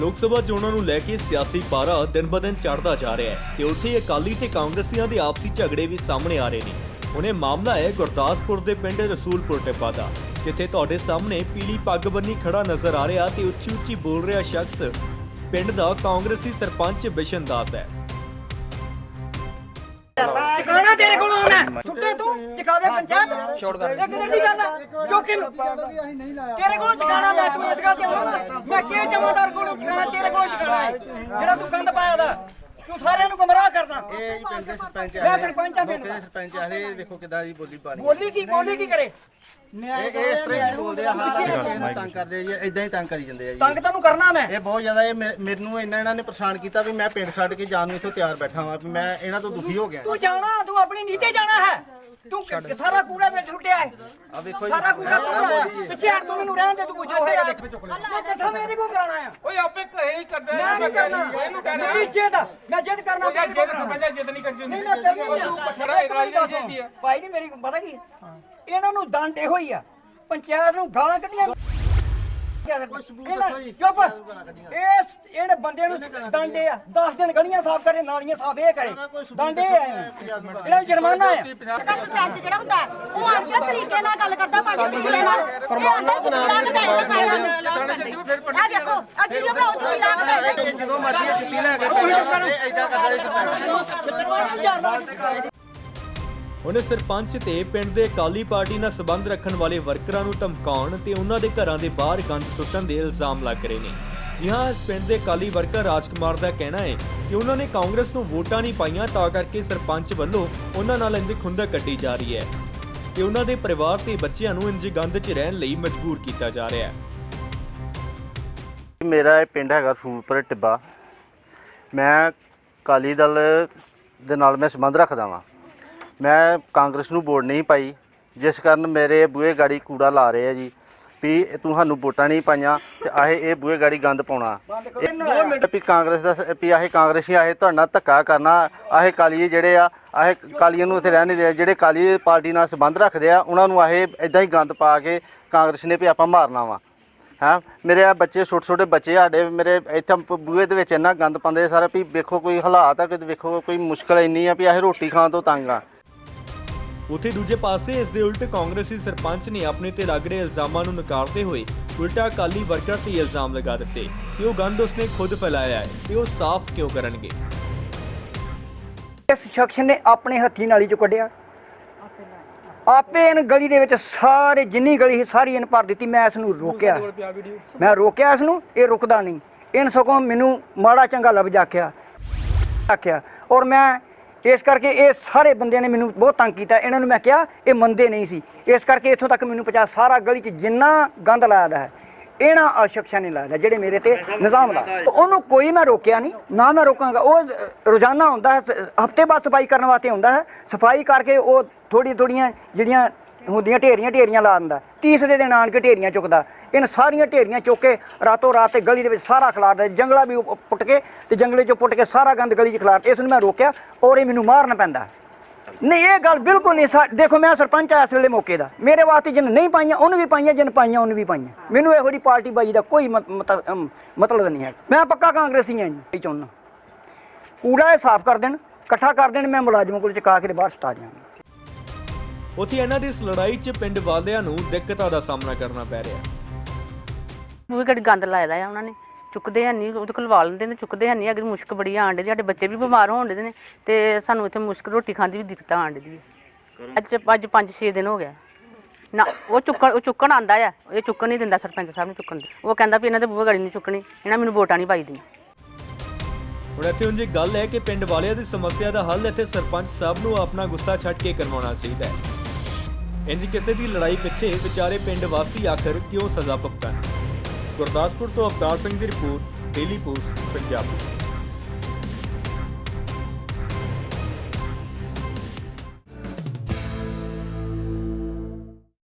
ਲੋਕ ਸਭਾ ਚੋਣਾਂ ਨੂੰ ਲੈ ਕੇ ਸਿਆਸੀ ਪਾਰਾ ਦਿਨ-ਬਦਿਨ ਚੜ੍ਹਦਾ ਜਾ ਰਿਹਾ ਹੈ ਤੇ ਉੱਥੇ ਅਕਾਲੀ ਤੇ ਕਾਂਗਰਸੀਆਂ ਦੇ ਆਪਸੀ ਝਗੜੇ ਵੀ ਸਾਹਮਣੇ ਆ ਰਹੇ ਨੇ। ਹੁਣੇ ਮਾਮਲਾ ਹੈ ਗੁਰਦਾਸਪੁਰ ਦੇ ਪਿੰਡ ਰਸੂਲਪੁਰ ਟਿੱਬਾ ਦਾ, ਜਿੱਥੇ ਤੁਹਾਡੇ ਸਾਹਮਣੇ ਪੀਲੀ ਪੱਗ ਬੰਨੀ ਖੜਾ ਨਜ਼ਰ ਆ ਰਿਹਾ ਤੇ ਉੱਚੀ-ਉੱਚੀ ਬੋਲ ਰਿਹਾ ਸ਼ਖਸ ਪਿੰਡ ਦਾ ਕਾਂਗਰਸੀ ਸਰਪੰਚ ਬਿਸ਼ਨ ਦਾਸ ਹੈ। ਚਕਾਣਾ ਤੇਰੇ ਕੋਲ ਆਉਣਾ ਸੁੱਤੇ ਤੂੰ? ਚਕਾਵੇ ਪੰਚਾਇਤ? ਛੋੜ ਕਰ। ਇਹ ਕਿਧਰ ਦੀ ਗੱਲ ਨੂੰ ਤੇਰੇ ਕੋਲ ਚਕਾਣਾ ਮੈਂ ਤੂੰ ਇਸ ਗੱਲ ਤੇ ਆਉਣਾ। ਮੈਂ ਕਿਹ ਜਮਾਦਾਰ ਕੋਲ ਚਕਾਣਾ ਤੇਰੇ ਕੋਲ ਚਕਾਣਾ ਜਿਹੜਾ ਤੂੰ ਗੰਦ ਪਾਇਆ ਦਾ ਤੂੰ ਸਾਰਿਆਂ ਨੂੰ ਗੁੰਮਰਾਹ ਕਰਦਾ। ਇਹ ਜੀ ਪਿੰਡ ਦੇ ਸਰਪੰਚ ਮੈਂ ਸਰਪੰਚ ਆ ਪਿੰਡ ਦੇ ਸਰਪੰਚ ਆਲੇ ਵੇਖੋ ਕਿਦਾਂ ਦੀ ਬੋਲੀ ਪਾ ਰਹੀ ਬੋਲੀ ਕੀ ਬੋਲੀ ਕੀ ਕਰੇ? ਇਹ ਇਹ ਇਸ ਤਰ੍ਹਾਂ ਹੀ ਬੋਲਦੇ ਆ ਹਾਂ ਕਿਸੇ ਨੂੰ ਤੰਗ ਕਰਦੇ ਆ ਜੀ ਇਦਾਂ ਹੀ ਤੰਗ ਕਰੀ ਜਾਂਦੇ ਆ ਜੀ। ਤੰਗ ਤੈਨੂੰ ਕਰਨਾ ਮੈਂ। ਇਹ ਬਹੁਤ ਜ਼ਿਆਦਾ ਇਹ ਮੇ- ਮੈਨੂੰ ਇੰਨਾ ਇਹਨਾਂ ਨੇ ਪਰੇਸ਼ਾਨ ਕੀਤਾ ਵੀ ਮੈਂ ਪਿੰਡ ਛੱਡ ਕੇ ਜਾਣ ਨੂੰ ਇੱਥੋਂ ਤਿਆਰ ਬੈਠਾ ਹਾਂ ਵੀ ਮੈਂ ਇਹਨਾਂ ਤੋਂ ਦੁਖੀ ਹੋ ਗਿਆ। ਤੂੰ ਜਾਣਾ ਤੂੰ ਆਪਣੀ ਨੀਤੇ ਜਾਣਾ ਹੈ। ਤੂੰ ਕ- ਸਾਰਾ ਕੂੜਾ ਵਿੱਚ ਸੁੱਟਿਆ ਹੈ। ਆ ਵੇਖੋ ਜੀ ਸਾਰਾ ਕੂੜਾ ਤੂੰ ਲਾਇਆ ਪਿੱਛੇ ਹਟ ਤੂੰ ਮੈਨੂੰ ਰਹਿਣ ਦੇ ਤੂੰ ਕੁਝ ਹੋਏਗਾ ਦੇਖ। ਮੈਂ ਇਕੱਠਾ ਮੇਰੇ ਕੋਲ ਕਰਾਣਾ ਆ ਓਏ ਕਰਦਾ ਮੈਂ ਨਹੀਂ ਕਰਨਾ। ਇਹਨੂੰ ਕਹਿ ਮੇਰੀ ਜਿੱਦ ਆ। ਮੈਂ ਜਿੱਦ ਕਰਨਾ ਯਾਰ ਮੇਰੇ ਜੇ ਕੋਲ ਕਰਾਉਣਾ। ਸਮਝਿਆ ਜਿੱਦ ਨਹੀਂ ਕਰਦੀ ਨਹੀਂ ਮੈਂ ਕਰਨੀ ਤੂੰ ਆ ਪਛੜਾ ਇਤਰਾਜ਼ ਨਹੀਂ ਚਾਹੀਦੀ ਹੈ ਭਾਈ ਨਹੀਂ ਮੇਰੀ ਪਤਾ ਕੀ? ਇਹਨਾਂ ਨੂੰ ਦੰਡ ਇਹੋ ਹੀ ਆ। ਪੰਚਾਇਤ ਨੂੰ ਗਾਲਾਂ ਕੱਢੀਆਂ। ਸਬੂਤ ਦੱਸੋ ਜੀ। ਚੁੱਪ। ਇਸ ਇਹਨੇ ਬੰਦੇ ਨੂੰ ਦੰਡੇ ਆ 10 ਦਿਨ ਗਲੀਆਂ ਸਾਫ਼ ਕਰੇ ਨਾਲੀਆਂ ਸਾਫ਼ ਇਹ ਕਰੇ। ਦੰਡੇ ਆ ਨੂੰ ਜੁਰਮਾਨਾ ਆ। ਦਾ ਸਰਪੰਚ ਜਿਹੜਾ ਹੁੰਦਾ ਉਹ ਆਣ ਕੇ ਤਰੀਕੇ ਨਾਲ ਗੱਲ ਕਰਦਾ ਭਾਜੀ ਪਿਛਲੇ ਨਾਲ। ਫਰਮਾਨ ਸੁਣਾ ਕੇ ਆ ਵੇਖੋ ਆ ਵੀਡੀਓ ਬਣਾਓ ਜੀ ਲਾ ਕੇ ਗਏ ਇਹ ਜਦੋਂ ਮਰਜ਼ੀ ਛੁੱਟੀ ਲੈ ਕੇ ਇਦਾਂ ਕਰਦਾ ਸਰਪੰਚ। ਦਰਵਾਜ਼ਾ ਨਹੀਂ ਉਹਨੇ ਸਰਪੰਚ ਤੇ ਪਿੰਡ ਦੇ ਅਕਾਲੀ ਪਾਰਟੀ ਨਾਲ ਸੰਬੰਧ ਰੱਖਣ ਵਾਲੇ ਵਰਕਰਾਂ ਨੂੰ ਧਮਕਾਉਣ ਤੇ ਉਹਨਾਂ ਦੇ ਘਰਾਂ ਦੇ ਬਾਹਰ ਗੰਦ ਸੁੱਟਣ ਦੇ ਇਲਜ਼ਾਮ ਲੱਗ ਰਹੇ ਨੇ। ਜੀ ਹਾਂ, ਇਸ ਪਿੰਡ ਦੇ ਅਕਾਲੀ ਵਰਕਰ ਰਾਜਕੁਮਾਰ ਦਾ ਕਹਿਣਾ ਹੈ ਕਿ ਉਹਨਾਂ ਨੇ ਕਾਂਗਰਸ ਨੂੰ ਵੋਟਾਂ ਨਹੀਂ ਪਾਈਆਂ, ਤਾਂ ਕਰਕੇ ਸਰਪੰਚ ਵੱਲੋਂ ਉਹਨਾਂ ਨਾਲ ਇੰਜ ਖੁੰਦਕ ਕੱਢੀ ਜਾ ਰਹੀ ਹੈ ਤੇ ਉਹਨਾਂ ਦੇ ਪਰਿਵਾਰ ਤੇ ਬੱਚਿਆਂ ਨੂੰ ਇੰਜ ਗੰਦ 'ਚ ਰਹਿਣ ਲਈ ਮਜਬੂਰ ਕੀਤਾ ਜਾ ਰਿਹਾ ਹੈ। ਮੇਰਾ ਇਹ ਪਿੰਡ ਹੈਗਾ ਫੂਲਪੁਰ ਟਿੱਬਾ। ਮੈਂ ਕਾਲੀ ਦਲ ਦੇ ਨਾਲ ਮੈਂ ਸੰਬੰਧ ਰੱਖਦਾ ਵਾਂ। ਮੈਂ ਕਾਂਗਰਸ ਨੂੰ ਵੋਟ ਨਹੀਂ ਪਾਈ। ਜਿਸ ਕਾਰਨ ਮੇਰੇ ਬੂਹੇ ਗਾੜੀ ਕੂੜਾ ਲਾ ਰਹੇ ਆ ਜੀ। ਵੀ ਇਹ ਤੁਹਾਨੂੰ ਵੋਟਾਂ ਨਹੀਂ ਪਾਈਆਂ ਤੇ ਆਹੇ ਇਹ ਬੂਹੇ ਗਾੜੀ ਗੰਦ ਪਾਉਣਾ। ਵੀ ਕਾਂਗਰਸ ਦਾ ਵੀ ਆਹੇ ਕਾਂਗਰਸੀ ਆਹੇ ਤੁਹਾਡਾ ਧੱਕਾ ਕਰਨਾ। ਆਹੇ ਕਾਲੀਏ ਜਿਹੜੇ ਆ ਆਹੇ ਕਾਲੀਆਂ ਨੂੰ ਇੱਥੇ ਰਹਿਣ ਨਹੀਂ ਦੇ ਜਿਹੜੇ ਕਾਲੀ ਪਾਰਟੀ ਨਾਲ ਸੰਬੰਧ ਰੱਖਦੇ ਆ ਉਹਨਾਂ ਨੂੰ ਆਹੇ ਇਦਾਂ ਹੀ ਗੰਦ ਪਾ ਕੇ ਕਾਂਗਰਸ ਨੇ ਵੀ ਆਪਾਂ ਮਾਰਨਾ ਵਾ। ਹਾਂ? ਮੇਰੇ ਆ ਬੱਚੇ ਛੋਟੇ ਛੋਟੇ ਬੱਚੇ ਸਾਡੇ ਮੇਰੇ ਇੱਥੇ ਬੂਹੇ ਦੇ ਵਿੱਚ ਇੰਨਾ ਗੰਦ ਪਾਉਂਦੇ ਸਾਰੇ ਵੀ ਵੇਖੋ ਕੋਈ ਹਾਲਾਤ ਆ ਕਿ ਵੇਖੋ ਕੋਈ ਮੁਸ਼ਕਲ ਇੰਨੀ ਆ ਵੀ ਆਹ ਰੋਟੀ ਖਾਣ ਤੋਂ ਤੰਗ ਆ। ਉਥੇ ਦੂਜੇ ਪਾਸੇ ਇਸ ਦੇ ਉਲਟ ਕਾਂਗਰਸੀ ਸਰਪੰਚ ਨੇ ਆਪਣੇ ਤੇ ਲੱਗ ਰਹੇ ਇਲਜ਼ਾਮਾਂ ਨੂੰ ਨਕਾਰਦੇ ਹੋਏ ਉਲਟਾ ਅਕਾਲੀ ਵਰਕਰ ਤੇ ਇਲਜ਼ਾਮ ਲਗਾ ਦਿੱਤੇ ਕਿ ਉਹ ਗੰਦ ਉਸਨੇ ਖੁਦ ਫੈਲਾਇਆ ਹੈ ਤੇ ਉਹ ਸਾਫ਼ ਕਿਉਂ ਕਰਨਗੇ? ਇਸ ਸ਼ਖਸ ਨੇ ਆਪਣੇ ਹੱਥੀ ਨਾਲੀ ਚ ਕੱਢਿਆ। ਆਪੇ ਇਹਨ ਗਲੀ ਦੇ ਵਿੱਚ ਸਾਰੇ ਜਿੰਨੀ ਗਲੀ ਸੀ, ਸਾਰੀ ਇਹਨ ਭਰ ਦਿੱਤੀ, ਮੈਂ ਇਸ ਨੂੰ ਰੋਕਿਆ। ਮੈਂ ਰੋਕਿਆ ਇਸ ਨੂੰ ਇਹ ਰੁਕਦਾ ਨਹੀਂ। ਇਹਨ ਸਗੋਂ ਮੈਨੂੰ ਮਾੜਾ ਚੰਗਾ ਲੱਭ ਜਾਖਿਆ ਆਖਿਆ, ਔਰ ਮੈਂ ਇਸ ਕਰਕੇ ਇਹ ਸਾਰੇ ਬੰਦਿਆਂ ਨੇ ਮੈਨੂੰ ਬਹੁਤ ਤੰਗ ਕੀਤਾ। ਇਹਨਾਂ ਨੂੰ ਮੈਂ ਕਿਹਾ, ਇਹ ਮੰਨਦੇ ਨਹੀਂ ਸੀ। ਇਸ ਕਰਕੇ ਇੱਥੋਂ ਤੱਕ ਮੈਨੂੰ ਪਹੁੰਚਾ ਸਾਰਾ ਗਲੀ 'ਚ ਜਿੰਨਾ ਗੰਦ ਲਾਇਆ ਦਾ ਹੈ, ਇਹਨਾਂ ਅਸ਼ਖਸ਼ਾਂ ਨੇ ਲਾਇਆ ਜਿਹੜੇ ਮੇਰੇ ਤੇ ਨਿਜ਼ਾਮ ਲਾ ਉਹਨੂੰ ਕੋਈ ਮੈਂ ਰੋਕਿਆ ਨਹੀਂ, ਨਾ ਮੈਂ ਰੋਕਾਂਗਾ। ਉਹ ਰੋਜ਼ਾਨਾ ਹੁੰਦਾ ਹੈ ਹਫ਼ਤੇ ਬਾਅਦ ਸਫ਼ਾਈ ਕਰਨ ਵਾਸਤੇ ਹੁੰਦਾ ਹੈ। ਸਫ਼ਾਈ ਕਰਕੇ ਉਹ ਥੋੜੀ ਥੋੜੀਆਂ ਜਿਹੜੀਆਂ ਹੁੰਦੀਆਂ ਢੇਰੀਆਂ ਢੇਰੀਆਂ ਲਾ ਦਿੰਦਾ। ਤੀਸਰੇ ਦਿਨ ਆਣ ਕੇ ਢੇਰੀਆਂ ਚੁੱਕਦਾ। ਇਹਨਾਂ ਸਾਰੀਆਂ ਢੇਰੀਆਂ ਚੁੱਕ ਕੇ ਰਾਤੋਂ ਰਾਤ ਤੇ ਗਲੀ ਦੇ ਵਿੱਚ ਸਾਰਾ ਖਿਲਾਰਦਾ ਜੰਗਲਾ ਵੀ ਪੁੱਟ ਕੇ ਤੇ ਜੰਗਲੇ ਚੋਂ ਪੁੱਟ ਕੇ ਸਾਰਾ ਗੰਦ ਗਲੀ 'ਚ ਖਿਲਾਰ ਇਸ ਨੂੰ ਮੈਂ ਰੋਕਿਆ ਔਰ ਇਹ ਮੈਨੂੰ ਮਾਰਨਾ ਪੈਂਦਾ। ਨਹੀਂ, ਇਹ ਗੱਲ ਬਿਲਕੁਲ ਨਹੀਂ ਸਾ- ਦੇਖੋ, ਮੈਂ ਸਰਪੰਚ ਆ ਇਸ ਵੇਲੇ ਮੌਕੇ ਦਾ। ਮੇਰੇ ਵਾਸਤੇ ਜਿਨ ਨਹੀਂ ਪਾਈਆਂ, ਉਹਨੂੰ ਵੀ ਪਾਈਆਂ ਜਿਨ ਪਾਈਆਂ, ਉਹਨੂੰ ਵੀ ਪਾਈਆਂ। ਮੈਨੂੰ ਇਹੋ ਜਿਹੀ ਪਾਰਟੀ ਬਾਜੀ ਦਾ ਕੋਈ ਮਤਲਬ ਨਹੀਂ ਹੈ। ਮੈਂ ਪੱਕਾ ਕਾਂਗਰਸੀ ਹਾਂ ਜੀ। ਚਾਹੁੰਦਾ। ਕੂੜਾ ਇਹ ਸਾਫ਼ ਕਰ ਦੇਣ, ਇਕੱਠਾ ਕਰ ਦੇਣ, ਮੈਂ ਮੁਲਾਜ਼ਮਾਂ ਕੋਲ ਚੁਕਾ ਕੇ ਬਾਹਰ ਸਟਾ ਦਿਆਂਗਾ। ਉਥੇ ਇਹਨਾਂ ਦੀ ਇਸ ਲੜਾਈ 'ਚ ਪਿੰਡ ਵਾਲਿਆਂ ਨੂੰ ਦਿੱਕਤਾਂ ਦਾ ਸਾਹਮਣਾ ਕਰਨਾ ਪੈ ਰਿਹਾ। ਉਹ ਕਿਹੜੀ ਗੰਦ ਲਾਇਆ ਦਾ ਆ ਉਹਨਾਂ ਨੇ। ਚੁੱਕਦੇ ਹੈ ਨਹੀਂ ਉਹਦੇ ਕੋਲ ਲਵਾ ਲੈਂਦੇ ਨੇ ਚੁੱਕਦੇ ਹੈ ਨਹੀਂ ਅਗਰ ਮੁਸ਼ਕ ਬੜੀ ਆਣ ਡੇ ਸਾਡੇ ਬੱਚੇ ਵੀ ਬਿਮਾਰ ਹੋਣ ਨੇ ਤੇ ਸਾਨੂੰ ਇੱਥੇ ਮੁਸ਼ਕ ਰੋਟੀ ਖਾਣ ਦੀ ਵੀ ਦਿੱਕਤ ਆਣ ਹੈ। ਅੱਜ ਅੱਜ 5-6 ਦਿਨ ਹੋ ਗਿਆ ਨਾ ਉਹ ਚੁੱਕਣ ਉਹ ਚੁੱਕਣ ਆਂਦਾ ਆ ਇਹ ਚੁੱਕਣ ਨਹੀਂ ਦਿੰਦਾ ਸਰਪੰਚ ਸਾਹਿਬ ਨੂੰ ਚੁੱਕਣ ਦੀ। ਉਹ ਕਹਿੰਦਾ ਵੀ ਇਹਨਾਂ ਦੇ ਬੂਹੇ ਗੜੀ ਨਹੀਂ ਚੁੱਕਣੀ ਇਹਨਾਂ ਮੈਨੂੰ ਵੋਟਾਂ ਨਹੀਂ ਪਾਈ ਦੀਆਂ। ਹੁਣ ਇੱਥੇ ਉਂਝ ਇੱਕ ਗੱਲ ਹੈ ਕਿ ਪਿੰਡ ਵਾਲਿਆਂ ਦੀ ਸਮੱਸਿਆ ਦਾ ਹੱਲ ਇੱਥੇ ਸਰਪੰਚ ਸਾਹਿਬ ਨੂੰ ਆਪਣਾ ਗੁੱਸਾ ਛੱਡ ਕੇ ਕਰਵਾਉਣਾ ਚਾਹੀਦਾ ਹੈ। ਇੰਜ ਕਿਸੇ ਦੀ ਲੜਾਈ ਪਿੱਛੇ ਵਿਚਾਰੇ ਪਿੰਡ ਵਾਸੀ ਆਖਰ ਕਿਉਂ ਸਜ਼ਾ ਭੁਗਤਣ? ਗੁਰਦਾਸਪੁਰ ਤੋਂ ਅਵਤਾਰ ਸਿੰਘ ਦੀ report, daily post, Punjabi.